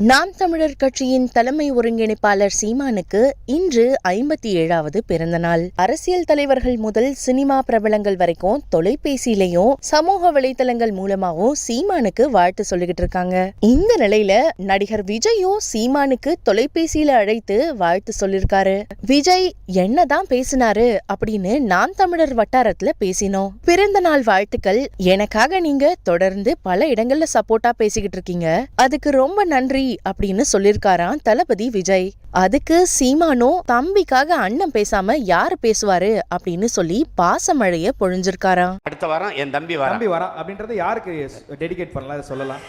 நாம் தமிழர் கட்சியின் தலைமை ஒருங்கிணைப்பாளர் சீமானுக்கு இன்று ஐம்பத்தி ஏழாவது பிறந்த நாள் அரசியல் தலைவர்கள் முதல் சினிமா பிரபலங்கள் வரைக்கும் தொலைபேசியிலையும் சமூக வலைதளங்கள் மூலமாவும் சீமானுக்கு வாழ்த்து சொல்லிக்கிட்டு இருக்காங்க. இந்த நிலையில நடிகர் விஜயும் சீமானுக்கு தொலைபேசியில அழைத்து வாழ்த்து சொல்லிருக்காரு. விஜய் என்னதான் பேசினாரு? அப்படின்னு நாம் தமிழர் வட்டாரத்துல பேசினோம். பிறந்த நாள் வாழ்த்துக்கள். எனக்காக நீங்க தொடர்ந்து பல இடங்கள்ல சப்போர்ட்டா பேசிக்கிட்டு இருக்கீங்க. அதுக்கு ரொம்ப நன்றி. அப்படின்னு சொல்லிருக்காராம் தளபதி விஜய். அதுக்கு சீமானோ தம்பிக்காக அண்ணன் பேசாம யாரு பேசுவாரு அப்படின்னு சொல்லி பாசமழைய பொழிஞ்சிருக்காராம். அடுத்த வாரம் என் தம்பி வரான் தம்பி வரா அப்படின்றத யாருக்கு டெடிகேட் பண்ணலாம்? சொல்லலாம்.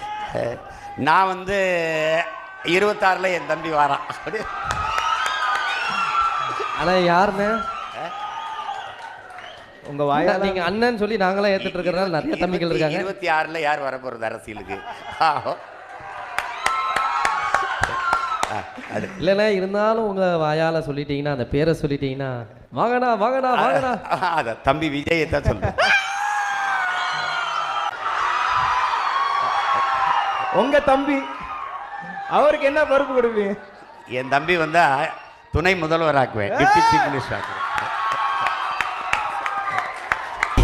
நான் வந்து இருபத்தாறில் என் தம்பி வரான் ஆனா யாருன்னு? உங்க வாயால நீங்க அண்ணன் சொல்லி நாங்களாம் ஏத்துட்டு இருக்கிறனால நிறைய தம்பிகள் இருக்காங்க. இருபத்தி ஆறில் யார் வர போகிறது அரசியலுக்கு அது இல்லைண்ணா இருந்தாலும் உங்க வாயால சொல்லிட்டீங்கன்னா அந்த பேரை சொல்லிட்டீங்கன்னா வாங்கண்ணா வாங்கண்ணா வாங்கண்ணா. அத தம்பி விஜயை தான் சொல்றேன். உங்க தம்பி அவருக்கு என்ன பொறுப்பு கொடுப்பீங்க? என் தம்பி வந்தா துணை முதல்வர் ஆக்குவேன் டிப்டி சீஃப் மினிஸ்டர் ஆக்குவேன்.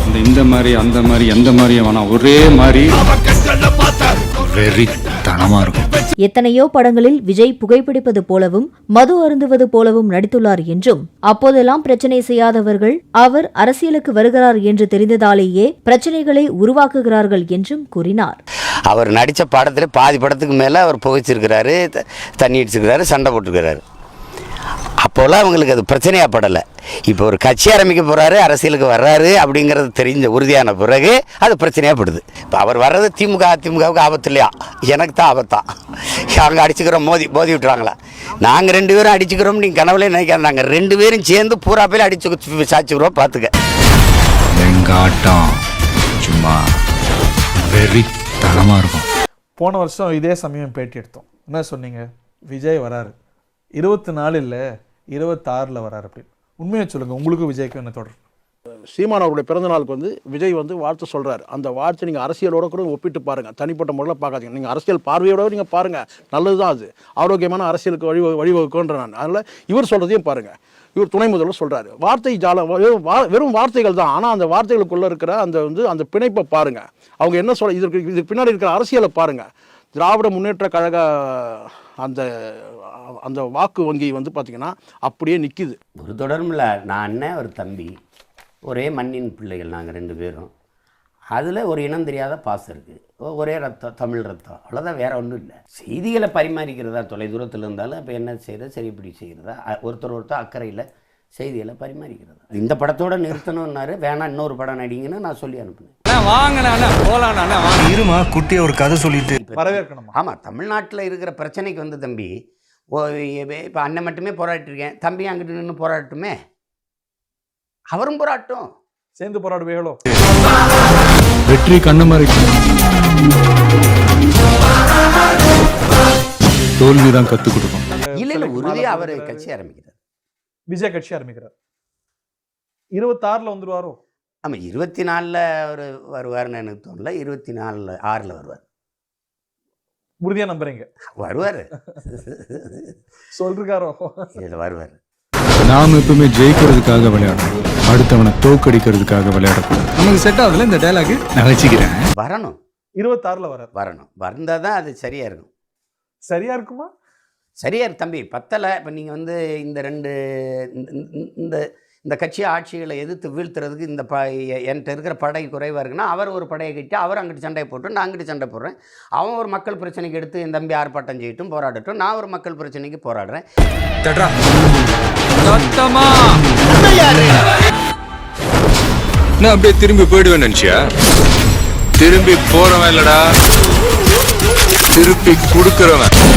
இந்த இந்த மாதிரி அந்த மாதிரி எந்த மாதிரியும் வேணாம் ஒரே மாதிரி. வெறித்தனமா இருக்கும். எத்தனையோ படங்களில் விஜய் புகைப்பிடிப்பது போலவும் மது அருந்துவது போலவும் நடித்துள்ளார் என்றும் அப்போதெல்லாம் பிரச்சனை செய்யாதவர்கள் அவர் அரசியலுக்கு வருகிறார் என்று தெரிந்ததாலேயே பிரச்சனைகளை உருவாக்குகிறார்கள் என்றும் கூறினார். அவர் நடித்த படத்தில் பாதி படத்துக்கு மேலே அவர் புகைச்சிருக்கிறாரு த- தண்ணி அடிச்சிருக்கிறாரு சண்டை போட்டிருக்கிறாரு. அப்போல்லாம் அவங்களுக்கு அது பிரச்சனையாக படலை இப்போ ஒரு கட்சி ஆரம்பிக்க போகிறாரு அரசியலுக்கு வர்றாரு அப்படிங்கிறது தெரிஞ்ச உறுதியான பிறகு அது பிரச்சனையாக படுது இப்போ அவர் வர்றது திமுக அதிமுகவுக்கு ஆபத்து இல்லையா? எனக்கு தான் ஆபத்தான் அவங்க அடிச்சுக்கிறோம் மோதி மோதி விட்டுறாங்களா? நாங்கள் ரெண்டு பேரும் அடிச்சுக்கிறோம் நீங்கள் கனவுலே நினைக்காத நாங்கள் ரெண்டு பேரும் சேர்ந்து பூரா பேர் அடிச்சு சாச்சுக்கிறோம் பார்த்துக்க எங்க ஆட்டம் சும்மா வெறித்தனமா இருக்கும். போன வருஷம் இதே சமயம் பேட்டி எடுத்தோம். என்ன சொன்னீங்க? விஜய் வராரு. இருபத்தி நாலு இல்லை இருபத்தாறில் வரார் அப்படின்னு உண்மையை சொல்லுங்கள் உங்களுக்கும் விஜய்க்கு என்ன தொடர்? சீமான் அவருடைய பிறந்த நாளுக்கு வந்து விஜய் வந்து வாழ்த்து சொல்கிறார் அந்த வாழ்த்து நீங்கள் அரசியலோட கூட ஒப்பிட்டு பாருங்கள் தனிப்பட்ட முறையில் பார்க்காதீங்க. நீங்கள் அரசியல் பார்வையோட நீங்கள் பாருங்கள் நல்லது தான் அது. ஆரோக்கியமான அரசியலுக்கு வழி வழிவகுக்குன்ற நான். அதனால் இவர் சொல்கிறதையும் பாருங்க. இவர் துணை முதல்வர் சொல்கிறாரு வார்த்தை ஜாலம் வெறும் வா- வெறும் வார்த்தைகள் தான். ஆனால் அந்த வார்த்தைகளுக்குள்ளே இருக்கிற அந்த வந்து அந்த பிணைப்பை பாருங்கள் அவங்க என்ன சொல்ல இதற்கு இதுக்கு பின்னாடி இருக்கிற அரசியலை பாருங்கள் திராவிட முன்னேற்ற கழக அந்த அந்த வாக்கு வங்கி வந்து பார்த்தீங்கன்னா அப்படியே நிற்கிது ஒரு தொடர்பில் நான் அண்ணன் ஒரு தம்பி ஒரே மண்ணின் பிள்ளைகள் நாங்கள் ரெண்டு பேரும். அதில் ஒரு இனம் தெரியாத பாசம் இருக்குது ஒரே ரத்தம் தமிழ் ரத்தம். அவ்வளோதான் வேறு ஒன்றும் இல்லை. செய்திகளை பரிமாறிக்கிறதா தொலை தூரத்தில் இருந்தாலும் இப்போ என்ன செய்கிறது சரி இப்படி செய்கிறதா ஒருத்தர் ஒருத்தர் அக்கறையில் செய்திகளை பரிமாறிக்கிறதா. இந்த படத்தோட நிறுத்தணும்னாரு வேணாம் இன்னொரு படம் நடிங்கன்னு நான் சொல்லி அனுப்புனேன். இருமா குட்டிய ஒரு கதை சொல்லிட்டு. வரவேற்கணுமா? ஆமாம் தமிழ்நாட்டில் இருக்கிற பிரச்சனைக்கு வந்து தம்பி இப்போ அண்ணன் மட்டுமே போராடிட்டு இருக்கேன் தம்பி அங்கிட்டு நின்று போராடட்டுமே? அவரும் போராட்டும். சேர்ந்து போராடுவீங்களோ வெற்றி கண்ணு மாதிரி தோல்விதான் கத்து கொடுக்கும். இல்ல இல்ல உறுதியா அவர் கட்சி ஆரம்பிக்கிறார். விஜய் கட்சி ஆரம்பிக்கிறார். இருபத்தாறில் வந்துருவாரோ? ஆமா இருபத்தி நாலில் அவர் வருவார்னு எனக்கு தோணல. இருபத்தி நாலில் ஆறில் வருவார். உறுதியா நம்புறீங்க. வருவார். சொல்றாரோ? இதில் வருவார். நாம எப்பவுமே ஜெயிக்கிறதுக்காக விளையாடணும் அடுத்தவனை தோக்கடிக்கிறதுக்காக விளையாடக்கூடாது நமக்கு செட் ஆகுதுல இந்த டைலாக் நான் வச்சுக்கிறேன். வரணும். இருபத்தாறில் வராரு. வரணும். வந்தால் தான் அது சரியா இருக்கும். சரியா இருக்குமா? சரியா இருக்கு தம்பி. பத்தலை. இப்போ நீங்கள் வந்து இந்த ரெண்டு இந்த- இந்த- கட்சி ஆட்சிகளை எதிர்த்து வீழ்த்துறதுக்கு இந்த ப என்கிட்ட இருக்கிற படை குறைவாக இருக்குன்னா அவர் ஒரு படையை கட்டி அவர் அங்கிட்டு சண்டையை போட்டு நான் அங்கிட்டு சண்டை போடுறேன். அவன் ஒரு மக்கள் பிரச்சனைக்கு எடுத்து என் தம்பி ஆர்ப்பாட்டம் செய்யட்டும் போராடட்டும். நான் ஒரு மக்கள் பிரச்சனைக்கு போராடுறேன். நான் அப்படியே திரும்பி போயிடுவேன் நினைச்சியா? திரும்பி போறவன் இல்லடா. திருப்பி கொடுக்கறவன்.